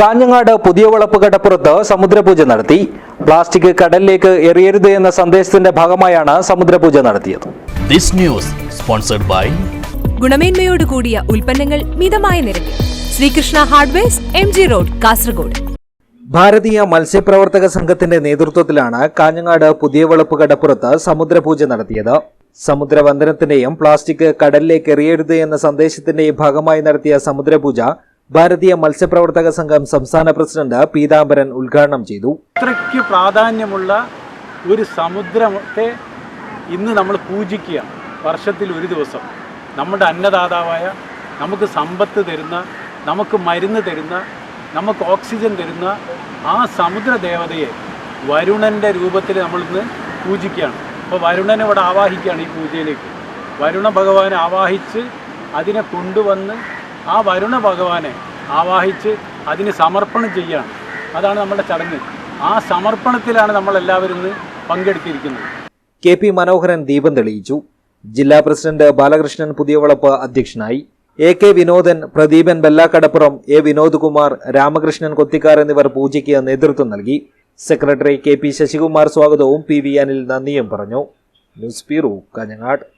കാഞ്ഞങ്ങാട് പുതിയ വളപ്പ് കടപ്പുറത്ത് സമുദ്രപൂജ നടത്തി. പ്ലാസ്റ്റിക് കടലിലേക്ക് എറിയരുത് എന്ന സന്ദേശത്തിന്റെ ഭാഗമായാണ് സമുദ്രപൂജ നടത്തിയത്. This news sponsored by ഗുണമേന്മയോട് കൂടിയ ഉൽപ്പന്നങ്ങൾ മിതമായ നിരക്കിൽ. Sreekrishna hardwares M G road Kasaragod. ഭാരതീയ മത്സ്യപ്രവർത്തക സംഘത്തിന്റെ നേതൃത്വത്തിലാണ് കാഞ്ഞങ്ങാട് പുതിയ വളപ്പ് കടപ്പുറത്ത് സമുദ്രപൂജ നടത്തിയത്. സമുദ്രവന്ദനത്തിന്റെയും പ്ലാസ്റ്റിക് കടലിലേക്ക് എറിയരുത് എന്ന സന്ദേശത്തിന്റെയും ഭാഗമായി നടത്തിയ സമുദ്രപൂജ ഭാരതീയ മത്സ്യപ്രവർത്തക സംഘം സംസ്ഥാന പ്രസിഡന്റ് പീതാംബരൻ ഉദ്ഘാടനം ചെയ്തു. അത്രയ്ക്ക് പ്രാധാന്യമുള്ള ഒരു സമുദ്രത്തെ ഇന്ന് നമ്മൾ പൂജിക്കുക വർഷത്തിൽ ഒരു ദിവസം. നമ്മുടെ അന്നദാതാവായ നമുക്ക് സമ്പത്ത് തരുന്ന നമുക്ക് മരുന്ന് തരുന്ന നമുക്ക് ഓക്സിജൻ തരുന്ന ആ സമുദ്രദേവതയെ വരുണന്റെ രൂപത്തിൽ നമ്മളിന്ന് പൂജിക്കുകയാണ്. അപ്പോൾ വരുണനെ ഇവിടെ ആവാഹിക്കുകയാണ് ഈ പൂജയിലേക്ക്. വരുണ ഭഗവാനെ ആവാഹിച്ച് അതിനെ കൊണ്ടുവന്ന് ആ വരുണ ഭഗവാനെ ആവാഹിച്ച് അതിന് സമർപ്പണം ചെയ്യുകയാണ് അതാണ് നമ്മുടെ ചടങ്ങ്. ആ സമർപ്പണത്തിലാണ് നമ്മളെല്ലാവരും ഇന്ന് പങ്കെടുത്തിരിക്കുന്നത്. കെ പി മനോഹരൻ ദീപം തെളിയിച്ചു. ജില്ലാ പ്രസിഡന്റ് ബാലകൃഷ്ണൻ പുതിയവളപ്പ് അധ്യക്ഷനായി. A K Vinodan Pradeepan Bellakkadappuram A Vinodkumar Ramakrishnan Kothikkar എന്നിവർ പൂജയ്ക്ക് നേതൃത്വം നൽകി. സെക്രട്ടറി കെ പി ശശികുമാർ സ്വാഗതവും പി വി അനിൽ നന്ദിയും പറഞ്ഞു. News bureau Kanhangad.